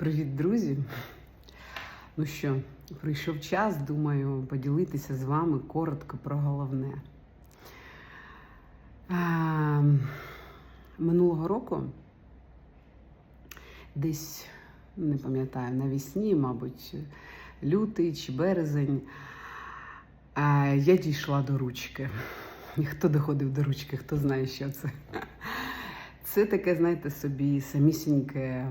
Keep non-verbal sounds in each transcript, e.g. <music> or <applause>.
Привіт, друзі! Ну що, прийшов час, думаю, поділитися з вами коротко про головне. А, минулого року, десь, не пам'ятаю, навесні, мабуть, лютий чи березень, а, я дійшла до ручки. І Хто доходив до ручки, хто знає, що це. Це таке, знаєте, собі самісіньке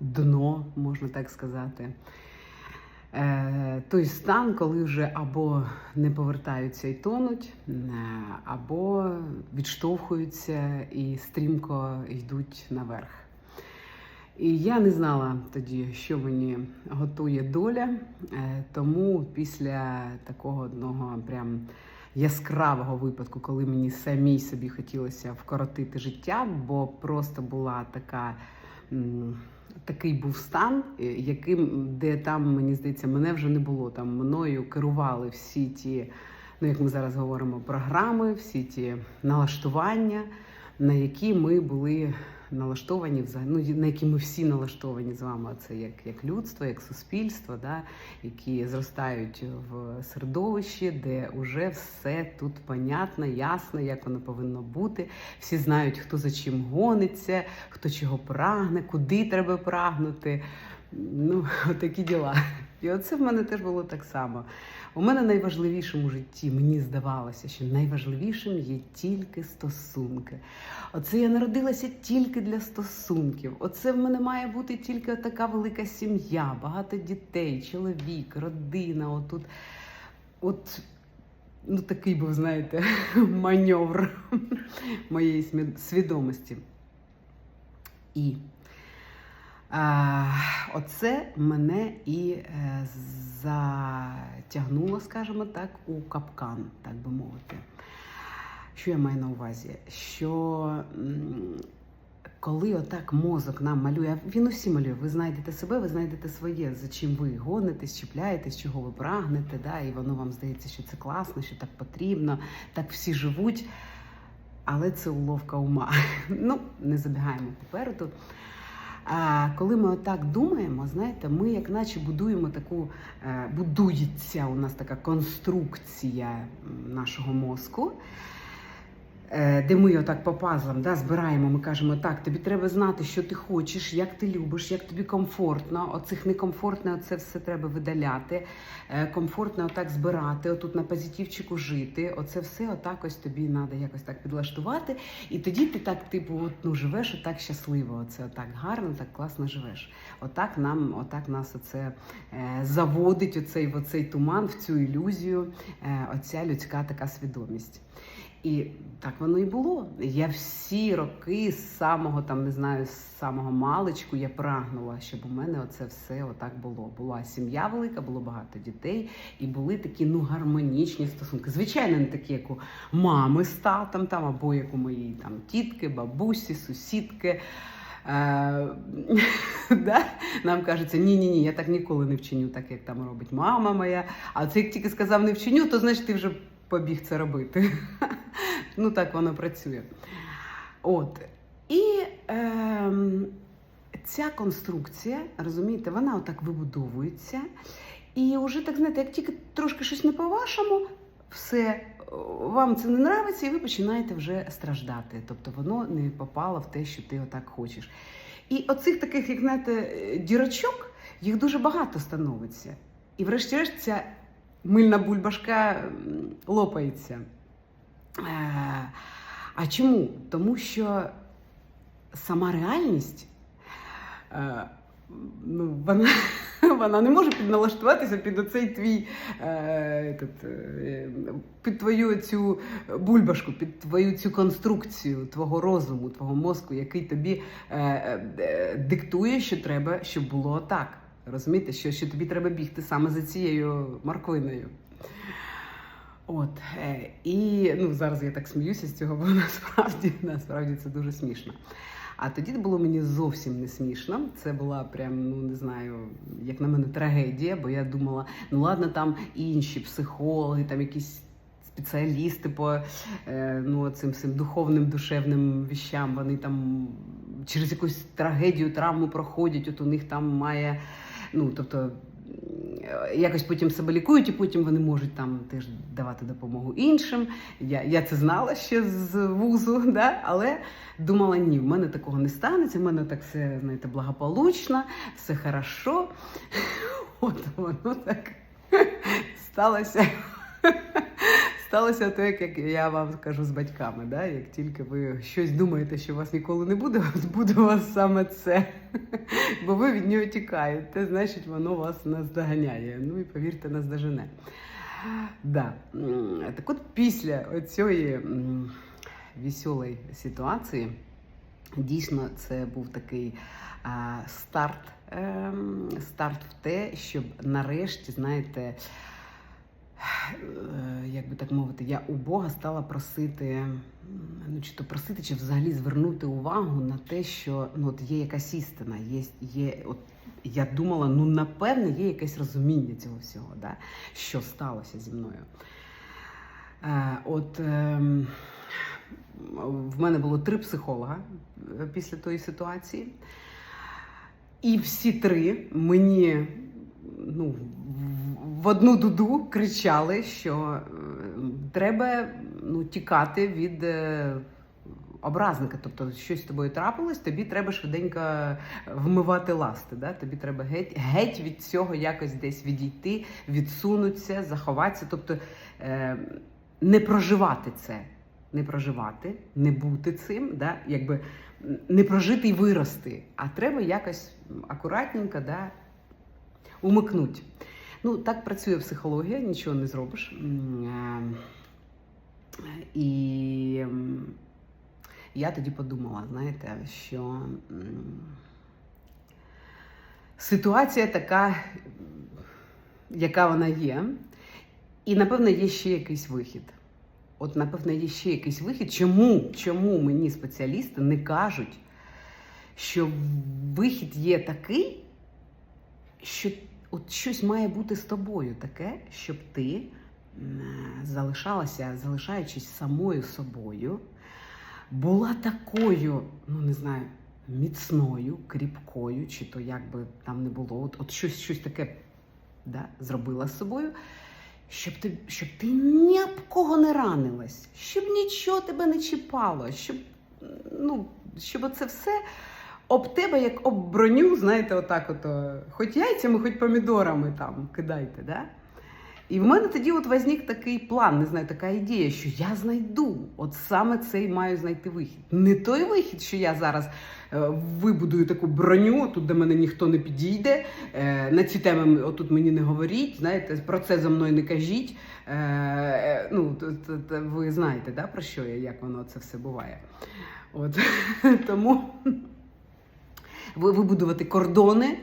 дно, можна так сказати. Е, той стан, коли вже або не повертаються і тонуть, е, або відштовхуються і стрімко йдуть наверх. І я не знала тоді, що мені готує доля, е, тому після такого одного прям яскравого випадку, коли мені самій собі хотілося вкоротити життя, бо просто була така. Такий був стан, е, яким, де там, мені здається, мене вже не було. Там мною керували всі ті, ну як ми зараз говоримо, програми, всі ті налаштування, на які ми були налаштовані ну, на які ми всі налаштовані з вами. Це як, як людство, як суспільство, да, які зростають в середовищі, де вже все тут понятно, ясно, як воно повинно бути. Всі знають, хто за чим гониться, хто чого прагне, куди треба прагнути. Ну, <laughs> такі діла. І оце в мене теж було так само. У мене найважливішим у житті, мені здавалося, що найважливішим є тільки стосунки. Оце я народилася тільки для стосунків. Оце в мене має бути тільки така велика сім'я, багато дітей, чоловік, родина. Отут, от ну такий був, знаєте, <laughs> маневр моєї свідомості. І а, оце мене і е, затягнуло, скажімо так, у капкан, так би мовити. Що я маю на увазі? Що коли отак мозок нам малює, він усі малює, ви знайдете себе, ви знайдете своє, за чим ви гонитесь, чіпляєтесь, чого ви прагнете, да, і воно вам здається, що це класно, що так потрібно, так всі живуть. Але це уловка ума. <laughs> Ну, не забігаємо попереду. А коли ми отак думаємо, знаєте, ми як наче будуємо таку, е, будується у нас така конструкція нашого мозку, де ми отак по пазлам да, збираємо, ми кажемо, так, тобі треба знати, що ти хочеш, як ти любиш, як тобі комфортно. Оцих некомфортне, оце все треба видаляти. Е, Комфортно отак збирати, отут на позитивчику жити. Оце все отак ось тобі треба якось так підлаштувати. І тоді ти так, типу, от, ну, живеш отак щасливо. Оце отак гарно, так класно живеш. Отак нам, отак нас оце е, заводить оцей, оцей туман, в цю ілюзію, е, оця людська така свідомість. І так воно і було. Я всі роки з самого там не знаю, з самого маличку я прагнула, щоб у мене оце все отак було. Була сім'я велика, було багато дітей, і були такі ну гармонічні стосунки. Звичайно, не такі, як у мами з татом, там або як у моїй там тітки, бабусі, сусідки. Е, <laughs> да? Нам кажеться, ні, ні, ні, я так ніколи не вчиню, так як там робить мама моя. А це як тільки сказав не вчиню, то значить ти вже побіг це робити. <laughs> ну так воно працює. От. І е, ця конструкція, розумієте, вона отак вибудовується. І вже так знаєте, як тільки трошки щось не по-вашому, все, вам це не нравиться, і ви починаєте вже страждати. Тобто воно не попало в те, що ти отак хочеш. І оцих таких, як знаєте, дірочок, їх дуже багато становиться. І врешті-решт ця мильна бульбашка лопається. Е, А чому? Тому що сама реальність. е, Ну, вона, <laughs> вона не може підналаштуватися під оцей твій е, під твою цю бульбашку, під твою цю конструкцію твого розуму, твого мозку, який тобі диктує, що треба, щоб було так. Розумієте, що, що тобі треба бігти саме за цією морквиною. От, е, і ну, зараз я так сміюся з цього, бо насправді, насправді це дуже смішно. А тоді було мені зовсім не смішно. Це була прям, ну не знаю, як на мене, трагедія, бо я думала, ну ладно, там інші психологи, там якісь спеціалісти по е, ну, цим всім духовним, душевним віщам, вони там через якусь трагедію, травму проходять, от у них там має, ну тобто. е, Якось потім себе лікують, і потім вони можуть там теж давати допомогу іншим. Я, я це знала ще з вузу, <laughs> да? але думала, ні, в мене такого не станеться, в мене так все знаєте, благополучно, все хорошо. <laughs> От воно так <laughs> сталося. Сталося так, як я вам скажу з батьками. Да? Як тільки ви щось думаєте, що вас ніколи не буде, буде у вас саме це. <laughs> Бо ви від нього тікаєте, значить воно вас наздоганяє. Ну і повірте, наздожене. Да. Так от після цієї веселої ситуації, дійсно, це був такий а, старт, ем, старт в те, щоб нарешті, знаєте, як би так мовити, я у Бога стала просити, ну чи то просити, чи взагалі звернути увагу на те, що ну, от є якась істина, є, є от, я думала, ну напевне, є якесь розуміння цього всього, да? що сталося зі мною. Е, от ем, в мене було три психолога е, після тої ситуації. І всі три мені ну, в- одну дуду кричали, що е, треба ну, тікати від е, образника. Тобто, щось з тобою трапилось, тобі треба швиденько вмивати ласти. Да? Тобі треба геть, геть від цього якось десь відійти, відсунутися, заховатися. Тобто е, не проживати це. Не проживати, не бути цим, да? якби не прожити і вирости, а треба якось акуратненько да, умикнути. Ну, так працює психологія, нічого не зробиш. Е, І я тоді подумала, знаєте, що ситуація така, яка вона є, і напевно є ще якийсь вихід. От, напевно, є ще якийсь вихід. Чому, чому мені спеціалісти не кажуть, що вихід є такий, що от щось має бути з тобою таке, щоб ти залишалася, залишаючись самою собою, була такою, ну не знаю, міцною, кріпкою, чи то як би там не було, от, от щось, щось таке да, зробила з собою. Щоб ти, щоб ти ні об кого не ранилась, щоб нічого тебе не чіпало, щоб, ну, щоб це все об тебе, як об броню, знаєте, отак от, хоч яйцями, хоч помідорами там кидайте. Да? І в мене тоді от возник такий план, не знаю, така ідея, що я знайду, от саме цей маю знайти вихід. Не той вихід, що я зараз е, вибудую таку броню, тут до мене ніхто не підійде, е, на ці теми отут мені не говоріть, знаєте, про це за мною не кажіть. Е, е, ну, т- т- ви знаєте, да, про що я, як воно це все буває. От. <laughs> Тому вибудувати кордони.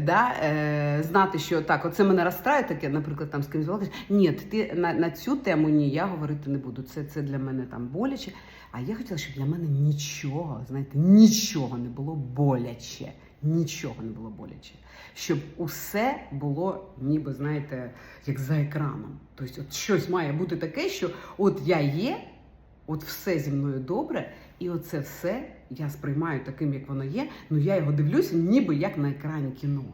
Да, е, знати, що так, оце мене розстраює таке, наприклад, там з кимось балакаєш. Ні, ти на, на цю тему ні, я говорити не буду. Це, це для мене там боляче. А я хотіла, щоб для мене нічого, знаєте, нічого не було боляче. Нічого не було боляче. Щоб усе було, ніби, знаєте, як за екраном. Тобто, от щось має бути таке, що от я є, от все зі мною добре, і оце все я сприймаю таким, як воно є. Ну я його дивлюся, ніби як на екрані кіно.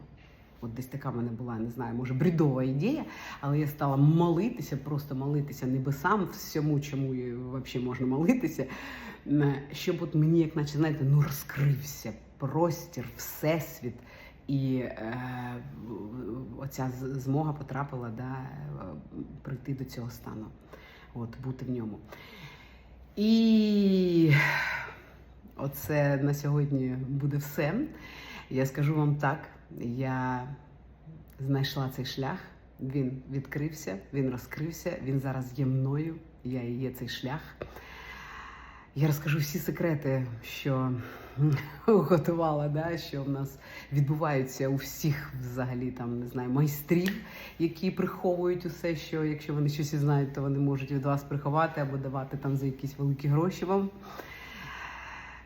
От десь така в мене була, не знаю, може, бредова ідея, але я стала молитися, просто молитися небесам, всьому, чому взагалі можна молитися, щоб от мені, як наче, знаєте, ну розкрився простір, всесвіт. І е, оця змога потрапила да, прийти до цього стану, от, бути в ньому. І оце на сьогодні буде все. Я скажу вам так: я знайшла цей шлях, він відкрився, він розкрився, він зараз є мною, я і є цей шлях. Я розкажу всі секрети, що <laughs> готувала, да, що в нас відбуваються у всіх взагалі там не знаю майстрів, які приховують усе, що якщо вони щось і знають, то вони можуть від вас приховати або давати там за якісь великі гроші вам.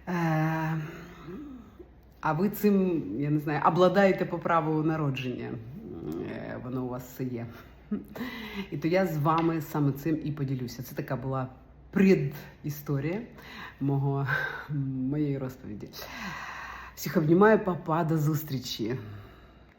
Е, а ви цим, я не знаю, обладаєте по праву народження. Е, Воно у вас є. І то я з вами саме цим і поділюся. Це така була предісторія мого, моєї розповіді. Всіх обнімаю, папа, до зустрічі.